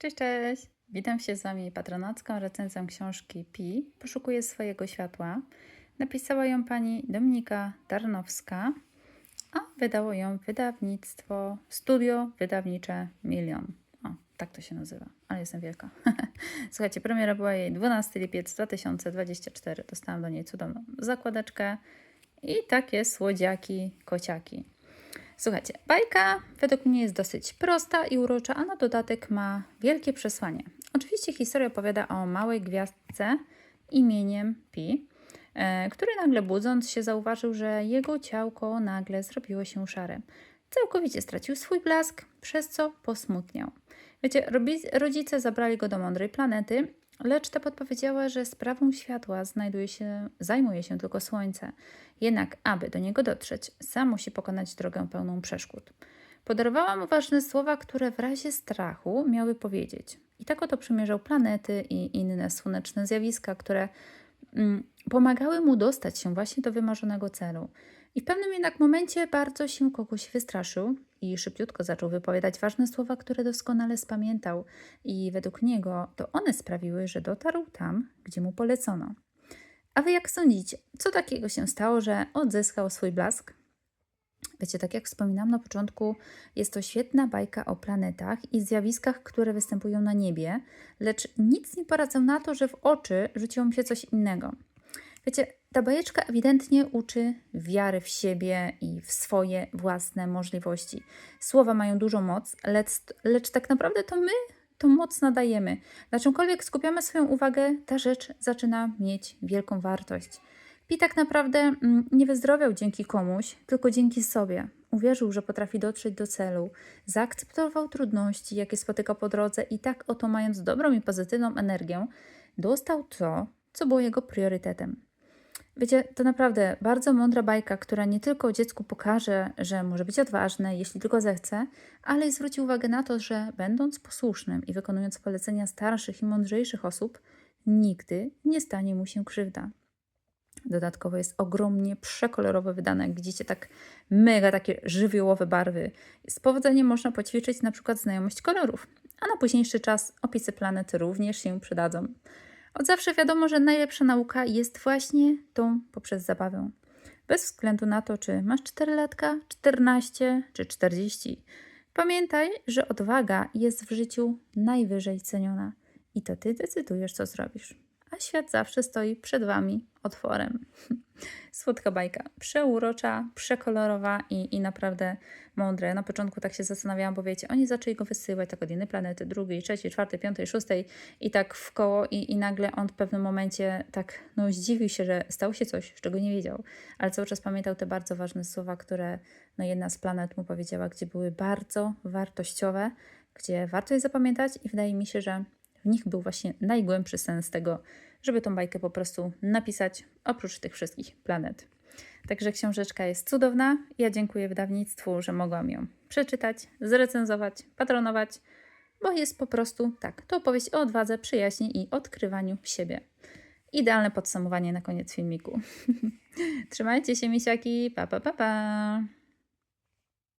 Cześć, cześć! Witam się z Wami patronacką recenzją książki Pi. Poszukuję swojego światła. Napisała ją pani Dominika Tarnowska, a wydało ją wydawnictwo Studio Wydawnicze Milion. O, tak to się nazywa, ale jestem wielka. Słuchajcie, premiera była jej 12 lipiec 2024. Dostałam do niej cudowną zakładeczkę i takie słodziaki, kociaki. Słuchajcie, bajka według mnie jest dosyć prosta i urocza, a na dodatek ma wielkie przesłanie. Oczywiście historia opowiada o małej gwiazdce imieniem Pi, e, który nagle budząc się zauważył, że jego ciałko nagle zrobiło się szare. Całkowicie stracił swój blask, przez co posmutniał. Wiecie, rodzice zabrali go do mądrej planety, lecz ta podpowiedziała, że sprawą światła znajduje się, zajmuje się tylko Słońce. Jednak, aby do niego dotrzeć, sam musi pokonać drogę pełną przeszkód. Podarowała mu ważne słowa, które w razie strachu miały powiedzieć. I tak oto przymierzał planety i inne słoneczne zjawiska, które mm, pomagały mu dostać się właśnie do wymarzonego celu. I w pewnym jednak momencie bardzo się kogoś wystraszył i szybciutko zaczął wypowiadać ważne słowa, które doskonale spamiętał. I według niego to one sprawiły, że dotarł tam, gdzie mu polecono. A wy jak sądzicie, co takiego się stało, że odzyskał swój blask? Wiecie, tak jak wspominałam na początku, jest to świetna bajka o planetach i zjawiskach, które występują na niebie, lecz nic nie poradzę na to, że w oczy rzuciło mi się coś innego. Wiecie, ta bajeczka ewidentnie uczy wiary w siebie i w swoje własne możliwości. Słowa mają dużą moc, lecz, lecz tak naprawdę to my tą moc nadajemy. Na czymkolwiek skupiamy swoją uwagę, ta rzecz zaczyna mieć wielką wartość. Pi tak naprawdę mm, nie wyzdrowiał dzięki komuś, tylko dzięki sobie. Uwierzył, że potrafi dotrzeć do celu, zaakceptował trudności, jakie spotyka po drodze i tak oto mając dobrą i pozytywną energię, dostał to, co było jego priorytetem. Wiecie, to naprawdę bardzo mądra bajka, która nie tylko dziecku pokaże, że może być odważne, jeśli tylko zechce, ale i zwróci uwagę na to, że będąc posłusznym i wykonując polecenia starszych i mądrzejszych osób, nigdy nie stanie mu się krzywda. Dodatkowo jest ogromnie przekolorowo wydane, jak widzicie, tak mega takie żywiołowe barwy. Z powodzeniem można poćwiczyć na przykład znajomość kolorów, a na późniejszy czas opisy planet również się przydadzą. Od zawsze wiadomo, że najlepsza nauka jest właśnie tą poprzez zabawę. Bez względu na to, czy masz 4 latka, 14 czy 40. Pamiętaj, że odwaga jest w życiu najwyżej ceniona i to ty decydujesz, co zrobisz. A świat zawsze stoi przed wami otworem. Słodka bajka, przeurocza, przekolorowa i, i naprawdę mądre. Na początku tak się zastanawiałam, bo wiecie, oni zaczęli go wysyłać tak od jednej planety, drugiej, trzeciej, czwartej, piątej, szóstej i tak w koło i, i nagle on w pewnym momencie tak no, zdziwił się, że stało się coś, czego nie wiedział, ale cały czas pamiętał te bardzo ważne słowa, które no, jedna z planet mu powiedziała, gdzie były bardzo wartościowe, gdzie warto je zapamiętać i wydaje mi się, że w nich był właśnie najgłębszy sens tego, żeby tą bajkę po prostu napisać, oprócz tych wszystkich planet. Także książeczka jest cudowna. Ja dziękuję wydawnictwu, że mogłam ją przeczytać, zrecenzować, patronować, bo jest po prostu tak. To opowieść o odwadze, przyjaźni i odkrywaniu siebie. Idealne podsumowanie na koniec filmiku. Trzymajcie się, misiaki. Pa, pa, pa, pa.